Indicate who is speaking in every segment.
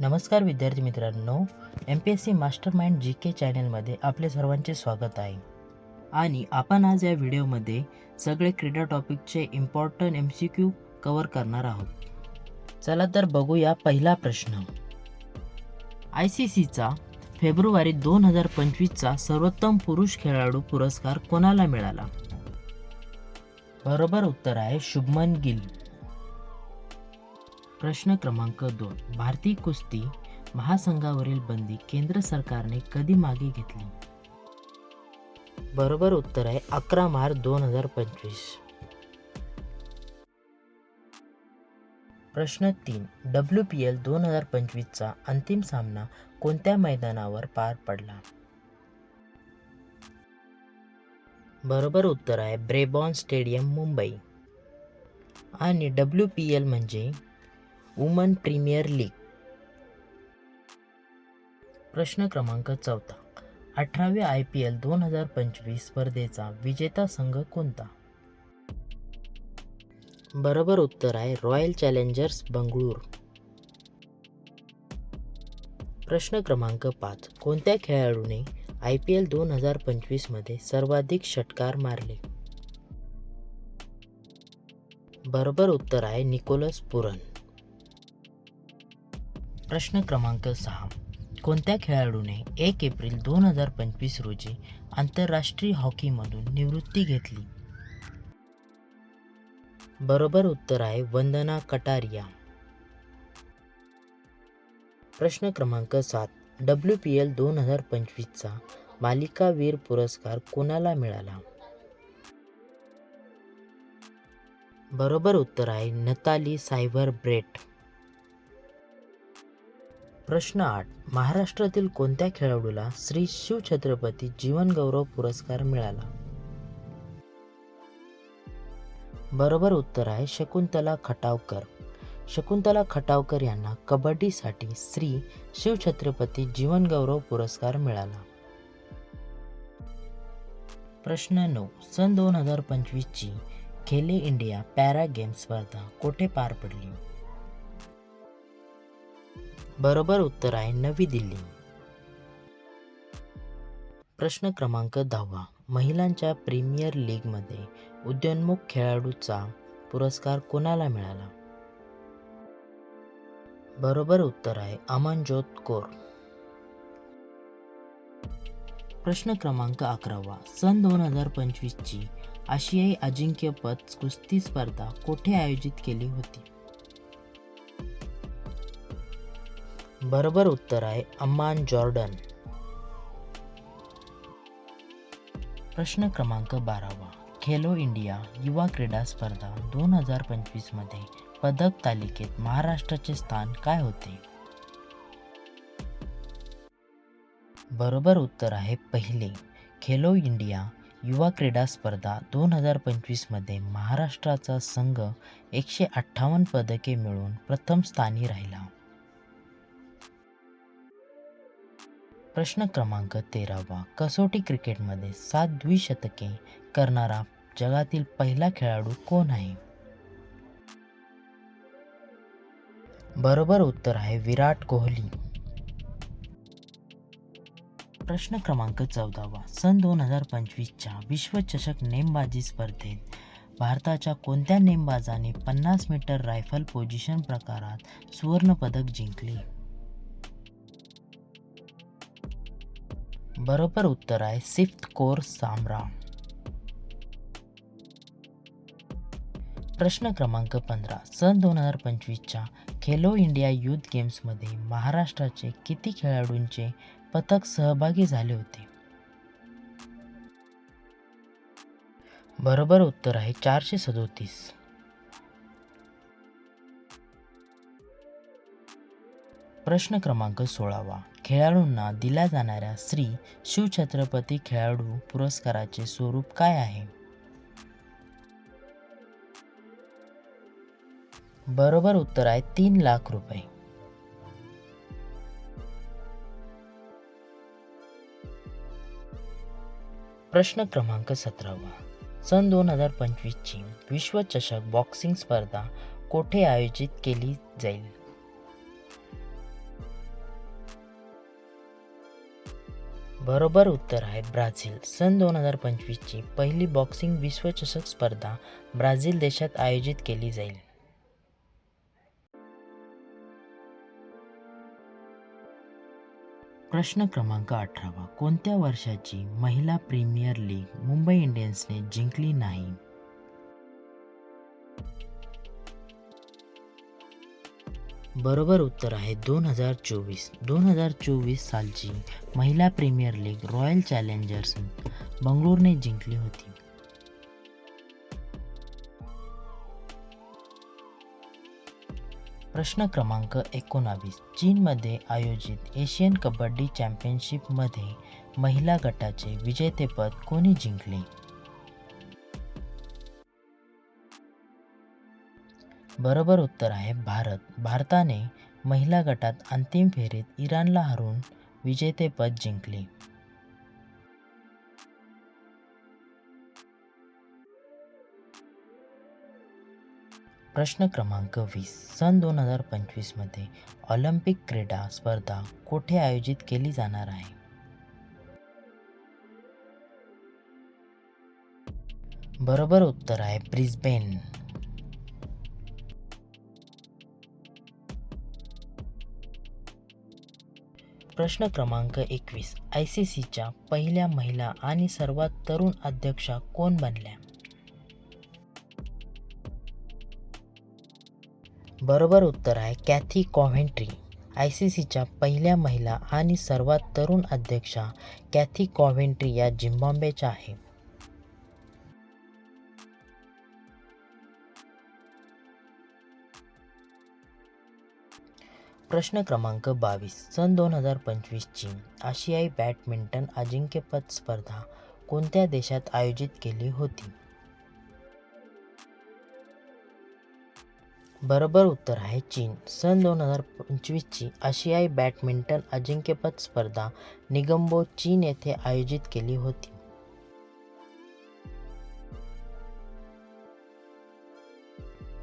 Speaker 1: नमस्कार विद्यार्थी मित्रांनो M P S C master mind G K चॅनलमध्ये आपले सर्वांचे स्वागत आहे. आणि आपण आज या व्हिडिओमध्ये सगळे क्रीडा टॉपिकचे important M C Q cover करणार आहोत. चला तर बघूया पहिला प्रश्न. आय सी सीचा फेब्रुवारी दोन हजार पंचवीसचा सर्वोत्तम पुरुष खेळाडू पुरस्कार कोणाला मिळाला? बरोबर उत्तर आहे शुभमन गिल. प्रश्न क्रमांक दोन. भारतीय कुस्ती महासंघावरील बंदी केंद्र सरकारने कधी मागे घेतली? बरोबर उत्तर आहे अकरा मार्च दोन हजार पंचवीस. प्रश्न तीन. डब्ल्यू पी एल दोन हजार पंचवीसचा अंतिम सामना कोणत्या मैदानावर पार पडला? बरोबर उत्तर आहे ब्रेबॉन स्टेडियम मुंबई. आणि डब्ल्यू पी एल म्हणजे वुमन प्रीमियर लीग. प्रश्न क्रमांक चौथा. अठराव्या आय पी एल दोन हजार पंचवीस स्पर्धेचा विजेता संघ कोणता? बरोबर उत्तर आहे रॉयल चॅलेंजर्स बंगळूर. प्रश्न क्रमांक पाच. कोणत्या खेळाडूने आय पी एल दोन हजार पंचवीसमध्ये सर्वाधिक षटकार मारले? बरोबर उत्तर आहे निकोलस पुरन. प्रश्न क्रमांक सहा. कोणत्या खेळाडूने एक एप्रिल दोन हजार पंचवीस रोजी आंतरराष्ट्रीय हॉकीमधून निवृत्ती घेतली? बरोबर उत्तर आहे वंदना कटारिया. प्रश्न क्रमांक सात. डब्ल्यू पी एल दोन हजार पंचवीसचा मालिकावीर पुरस्कार कोणाला मिळाला? बरोबर उत्तर आहे नताली सायबर ब्रेट. प्रश्न आठ. महाराष्ट्रातील कोणत्या खेळाडूला श्री शिवछत्रपती जीवनगौरव पुरस्कार मिळाला? बरोबर उत्तर आहे शकुंतला खटावकर. शकुंतला खटावकर यांना कबड्डीसाठी श्री शिवछत्रपती जीवनगौरव पुरस्कार मिळाला. प्रश्न नऊ. सन दोन हजार पंचवीसची खेले इंडिया पॅरा गेम स्पर्धा कोठे पार पडली? बरोबर उत्तर आहे नवी दिल्ली. प्रश्न क्रमांक दहावा. महिलांच्या प्रीमियर लीगमध्ये उद्योन्मुख खेळाडूचा पुरस्कार कोणाला मिळाला? बरोबर उत्तर आहे अमनजोत कौर. प्रश्न क्रमांक अकरावा. सन दोन हजार पंचवीसची आशियाई अजिंक्यपद कुस्ती स्पर्धा कोठे आयोजित केली होती? बरोबर उत्तर आहे अम्मान जॉर्डन. प्रश्न क्रमांक बारावा. खेलो इंडिया युवा क्रीडा स्पर्धा दोन हजार पंचवीसमध्ये पदक तालिकेत महाराष्ट्राचे स्थान काय होते? बरोबर उत्तर आहे पहिले. खेलो इंडिया युवा क्रीडा स्पर्धा दोन हजार पंचवीसमध्ये महाराष्ट्राचा संघ एकशे अठ्ठावन्न पदके मिळवून प्रथम स्थानी राहिला. प्रश्न क्रमांक तेरावा. कसोटी क्रिकेटमध्ये सात द्विशतके करणारा जगातील पहिला खेळाडू कोण आहे? बरोबर उत्तर आहे विराट कोहली. प्रश्न क्रमांक चौदावा. सन दोन हजार पंचवीसच्या विश्वचषक नेमबाजी स्पर्धेत भारताच्या कोणत्या नेमबाजाने पन्नास मीटर रायफल पोझिशन प्रकारात सुवर्णपदक जिंकले? बरोबर उत्तर आहे सिफ्त कोर सामरा प्रश्न क्रमांक पंधरा. सन दोन हजार पंचवीसच्या खेलो इंडिया युथ गेम्समध्ये महाराष्ट्राचे किती खेळाडूंचे पथक सहभागी झाले होते? बरोबर उत्तर आहे चारशे सदोतीस. प्रश्न क्रमांक सोळावा. खेळाडूंना दिल्या जाणाऱ्या श्री शिवछत्रपती खेळाडू पुरस्काराचे स्वरूप काय आहे? बरोबर उत्तर आहे तीन लाख रुपये. प्रश्न क्रमांक सतरावा. सन दोन हजार पंचवीसची विश्वचषक बॉक्सिंग स्पर्धा कोठे आयोजित केली जाईल? बरोबर उत्तर आहे ब्राझील. सन दोन हजार पंचवीसची पहिली बॉक्सिंग विश्वचषक स्पर्धा ब्राझील देशात आयोजित केली जाईल. प्रश्न क्रमांक अठरावा. कोणत्या वर्षाची महिला प्रीमियर लीग मुंबई इंडियन्सने जिंकली नाही? बरोबर उत्तर आहे दोन हजार चोवीस. दोन हजार चोवीस सालची महिला प्रीमियर लीग रॉयल चॅलेंजर्स बंगळुरूने जिंकली होती. प्रश्न क्रमांक एकोणावीस. चीनमध्ये आयोजित एशियन कबड्डी चॅम्पियनशिपमध्ये महिला गटाचे विजेतेपद कोणी जिंकले? बरोबर उत्तर आहे भारत. भारताने महिला गटात अंतिम फेरीत इराणला हरवून विजेतेपद जिंकले. प्रश्न क्रमांक वीस. सन दोन हजार पंचवीसमध्ये ऑलिम्पिक क्रीडा स्पर्धा कोठे आयोजित केली जाणार आहे? बरोबर उत्तर आहे ब्रिस्बेन. प्रश्न क्रमांक एकवीस. आय सी सीच्या पहिल्या महिला आणि सर्वात तरुण अध्यक्षा कोण बनल्या? बरोबर उत्तर आहे कॅथी कॉव्हेंट्री. आय सी सीच्या पहिल्या महिला आणि सर्वात तरुण अध्यक्षा कॅथी कॉव्हेंट्री या झिम्बाब्वेच्या आहे प्रश्न क्रमांक बावीस सन दोन हजार पंचवीसची आशियाई बॅडमिंटन अजिंक्यपद स्पर्धा कोणत्या देशात आयोजित केली होती? बरोबर उत्तर आहे चीन. सन दोन हजार पंचवीसची आशियाई बॅडमिंटन अजिंक्यपद स्पर्धा निगंबो चीन येथे आयोजित केली होती.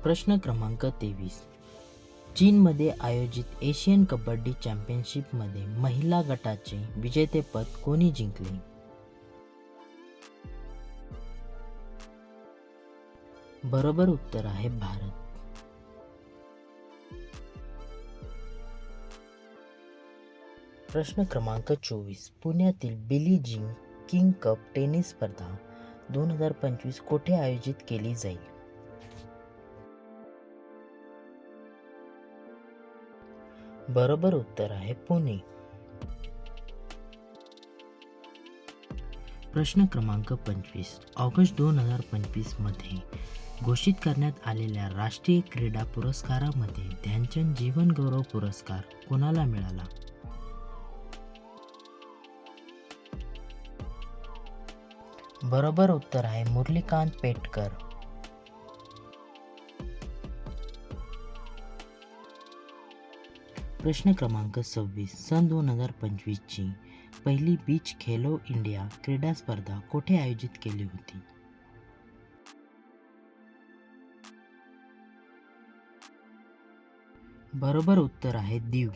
Speaker 1: प्रश्न क्रमांक तेवीस. चीनमध्ये आयोजित एशियन कबड्डी चॅम्पियनशिपमध्ये महिला गटाचे विजेतेपद कोणी जिंकले? बरोबर उत्तर आहे भारत. प्रश्न क्रमांक चोवीस. पुण्यातील Billie Jean King cup tennis स्पर्धा दोन हजार पंचवीस कोठे आयोजित केली जाईल? बरोबर उत्तर आहे पुणे. प्रश्न क्रमांक पंचवीस. ऑगस्ट दोन हजार पंचवीसमध्ये घोषित करण्यात आलेल्या राष्ट्रीय क्रीडा पुरस्कारामध्ये ध्यानचंद जीवन गौरव पुरस्कार कोणाला मिळाला? बरोबर उत्तर आहे मुरलीकांत पेटकर. प्रश्न क्रमांक सव्वीस सन दोन हजार पंचवीसची पहिली बीच खेलो इंडिया क्रीडा स्पर्धा कोठे आयोजित केली होती? बरोबर उत्तर आहे दीव.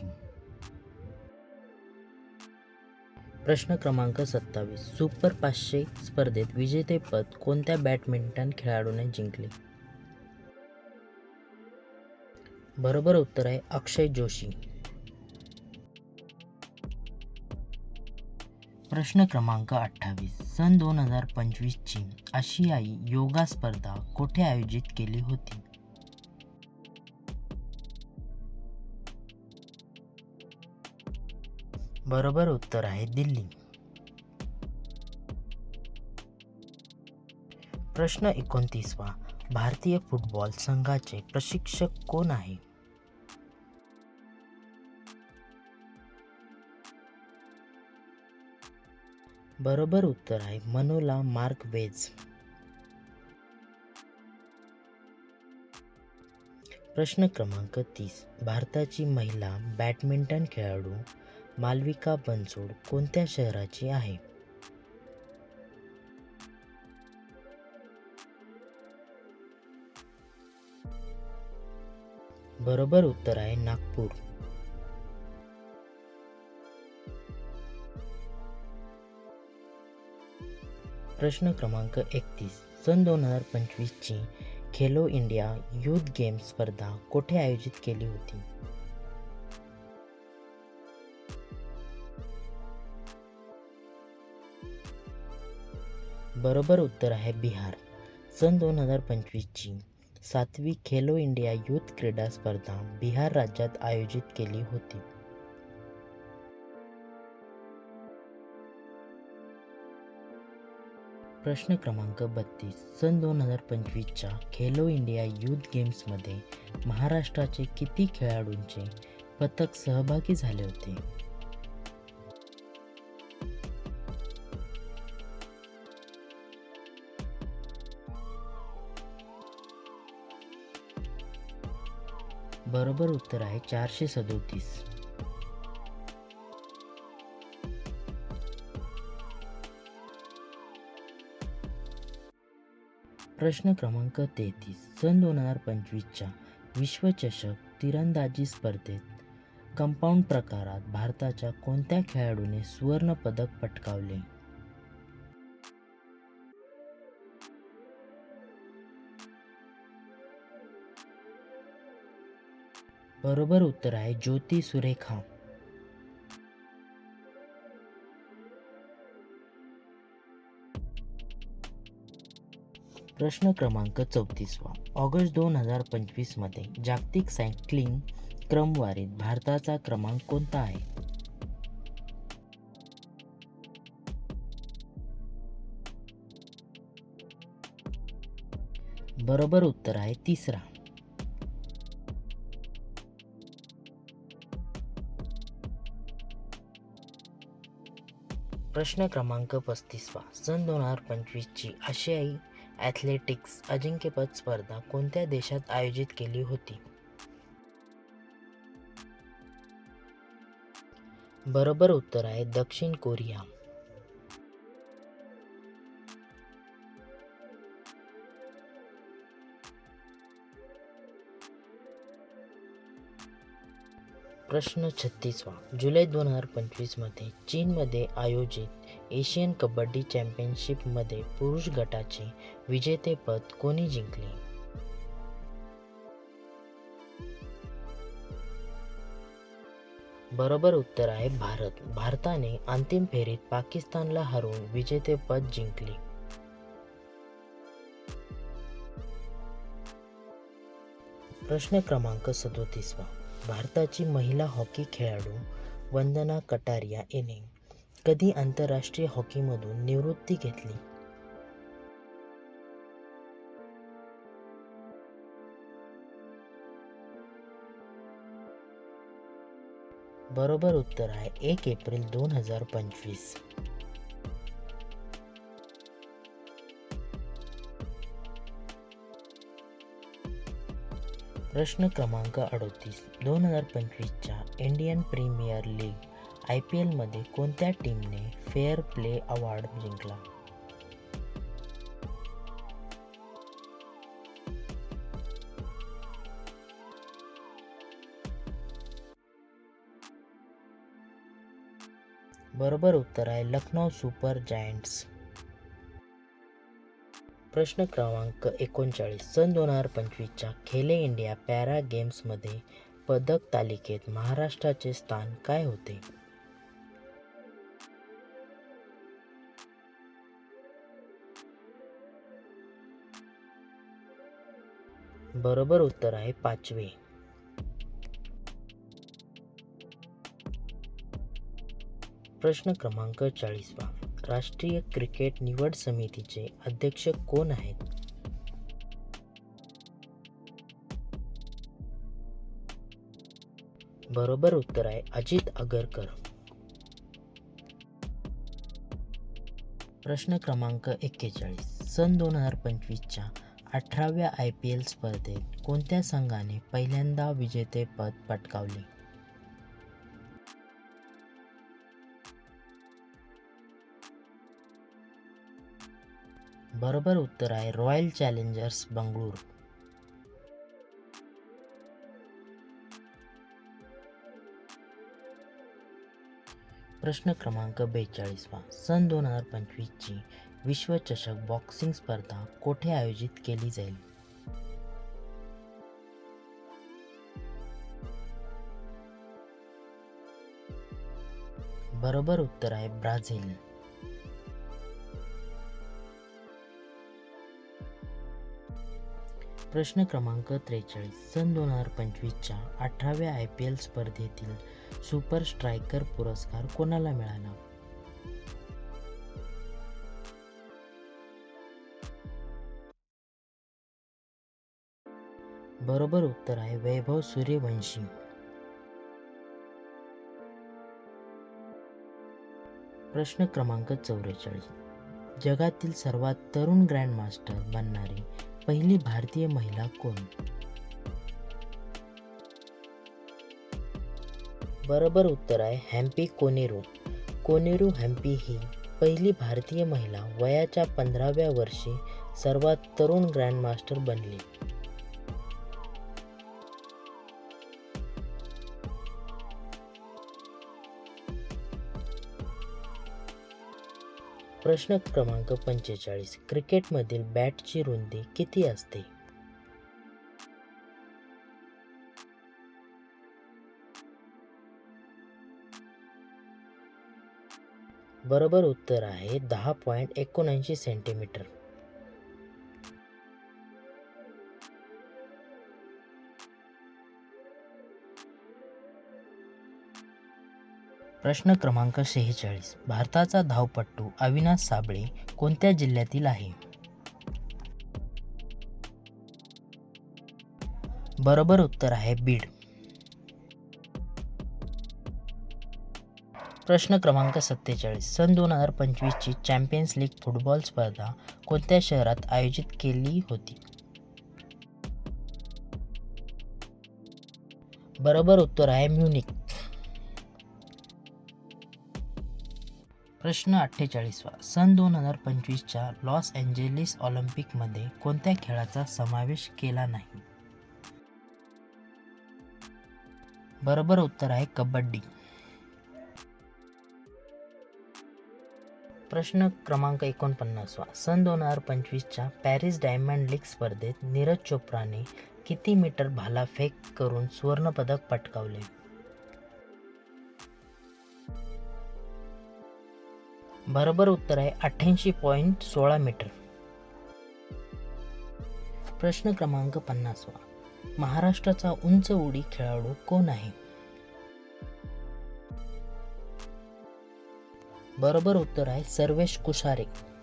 Speaker 1: प्रश्न क्रमांक सत्तावीस सुपर पाचशे स्पर्धेत विजेतेपद कोणत्या बॅडमिंटन खेळाडूने जिंकले? बरोबर उत्तर आहे अक्षय जोशी. प्रश्न क्रमांक अठ्ठावीस सन दोन हजार पंचवीसची आशियाई योगा स्पर्धा कोठे आयोजित केली होती? बरोबर उत्तर आहे दिल्ली. प्रश्न एकोणतीसवा. भारतीय फुटबॉल संघाचे प्रशिक्षक कोण आहे? बरोबर उत्तर आहे. मनोला मार्क वेज. प्रश्न क्रमांक तीस. भारताची महिला बॅडमिंटन खेळाडू मालविका बनसोड कोणत्या शहराची आहे? बरोबर उत्तर आहे नागपूर. प्रश्न क्रमांक एकतीस. सन दोन हज़ार पंचवीसची खेलो इंडिया यूथ गेम्स स्पर्धा कोठे आयोजित केली होती? बरोबर उत्तर आहे बिहार. सन दोन हज़ार पंचवीसची सातवी खेलो इंडिया यूथ क्रीडा स्पर्धा बिहार राज्यात आयोजित केली होती. प्रश्न क्रमांक बत्तीस सन दोन हजार पंचवीसच्या खेलो इंडिया यूथ गेम्समध्ये महाराष्ट्राचे किती खेळाडूंचे पथक सहभागी झाले होते? बरोबर उत्तर आहे चारशे सदोतीस. प्रश्न क्रमांक तेहतीस सन दोन हजार पंचवीसच्या विश्वचषक तिरंदाजी स्पर्धेत कंपाऊंड प्रकारात भारताच्या कोणत्या खेळाडूने सुवर्ण पदक पटकावले? बरोबर उत्तर आहे ज्योती सुरेखा. प्रश्न क्रमांक चौतीसवा. ऑगस्ट दोन हजार पंचवीसमध्ये जागतिक सायक्लिंग क्रमवारीत भारताचा क्रमांक कोणता आहे? बरोबर उत्तर आहे तिसरा. प्रश्न क्रमांक पस्तीसवा. सन दोन हजार पंचवीसची आशियाई ॲथलेटिक्स अजिंक्यपद स्पर्धा कोणत्या देशात आयोजित केली होती? बरोबर उत्तर आहे दक्षिण कोरिया. प्रश्न छत्तीसवा. जुलै दोन हजार पंचवीसमध्ये चीनमध्ये आयोजित एशियन कबड्डी चॅम्पियनशिपमध्ये पुरुष गटाचे विजेतेपद कोणी जिंकले? बरोबर उत्तर आहे भारत. भारताने अंतिम फेरीत पाकिस्तानला हरवून विजेतेपद जिंकले. प्रश्न क्रमांक सदोतीसवा. भारताची महिला हॉकी खेळाडू वंदना कटारिया याने कधी आंतरराष्ट्रीय हॉकीमधून निवृत्ती घेतली? बरोबर उत्तर आहे एक एप्रिल दोन हजार पंचवीस. प्रश्न क्रमांक अडतीस दोन हजार पंचवीसच्या Indian premier league I P एलमध्ये कोणत्या टीमने फेअर प्ले अवॉर्ड जिंकला? बरोबर उत्तर आहे लखनौ सुपर जायंट्स. प्रश्न क्रमांक एकोणचाळीस. सन दोन हजार पंचवीसच्या खेले इंडिया पॅरा गेम्समध्ये पदक तालिकेत महाराष्ट्राचे स्थान काय होते? बरोबर उत्तर आहे पाचवे. प्रश्न क्रमांक चाळीसवा. राष्ट्रीय क्रिकेट निवड समितीचे अध्यक्ष कोण आहेत? बरोबर उत्तर आहे अजित आगरकर प्रश्न क्रमांक एक्केचाळीस. सन दोन हजार पंचवीसच्या अठराव्या आय पी एल स्पर्धेत कोणत्या संघाने पहिल्यांदा विजेतेपद पटकावले? बरोबर उत्तर आहे रॉयल चॅलेंजर्स बंगळूर. प्रश्न क्रमांक बेचाळीसवा सन दोन हजार पंचवीसची विश्वचषक बॉक्सिंग स्पर्धा कोठे आयोजित केली जाईल? बरोबर उत्तर आहे ब्राझील. प्रश्न क्रमांक त्रेचाळीस सन दोन हजार पंचवीसच्या अठराव्या आय पी एल स्पर्धेतील सुपर स्ट्रायकर पुरस्कार कोणाला मिळाला? बरोबर उत्तर आहे वैभव सूर्यवंशी. प्रश्न क्रमांक चौवेचाळीस जगातील सर्वात तरुण ग्रँडमास्टर बनणारी पहिली भारतीय महिला कोण? बरोबर उत्तर आहे हॅम्पी कोनेरू. कोनेरू हॅम्पी ही पहिली भारतीय महिला वयाच्या पंधराव्या वर्षी सर्वात तरुण ग्रँडमास्टर बनली. प्रश्न क्रमांक पंचेचाळीस. क्रिकेटमधील बॅटची रुंदी किती असते? बरोबर उत्तर आहे दहा पॉईंट एकोणऐंशी सेंटीमीटर. प्रश्न क्रमांक शेहेचाळीस भारताचा धावपट्टू अविनाश साबळे कोणत्या जिल्ह्यातील आहे? बरोबर उत्तर आहे बीड. प्रश्न क्रमांक सत्तेचाळीस. सन दोन हजार पंचवीसची चॅम्पियन्स लीग फुटबॉल स्पर्धा कोणत्या शहरात आयोजित केली होती? बरोबर उत्तर आहे म्युनिक. प्रश्न अठ्ठेचाळीसवा. सन दोन हजार पंचवीसच्या लॉस एंजेलिस ऑलिम्पिकमध्ये कोणत्या खेळाचा समावेश केला नाही? बरोबर उत्तर आहे कबड्डी. प्रश्न क्रमांक एकोणपन्नासवा. सन दोन हजार पंचवीसच्या पॅरिस डायमंड लीग स्पर्धेत नीरज चोप्राने किती मीटर भालाफेक करून सुवर्णपदक पटकावले? बरोबर उत्तर आहे अठ्ठ्याऐंशी पॉईंट सोळा मीटर. प्रश्न क्रमांक पन्नासवा महाराष्ट्राचा उंच उडी खेळाडू कोण आहे? बरोबर उत्तर आहे सर्वेश कुशारे.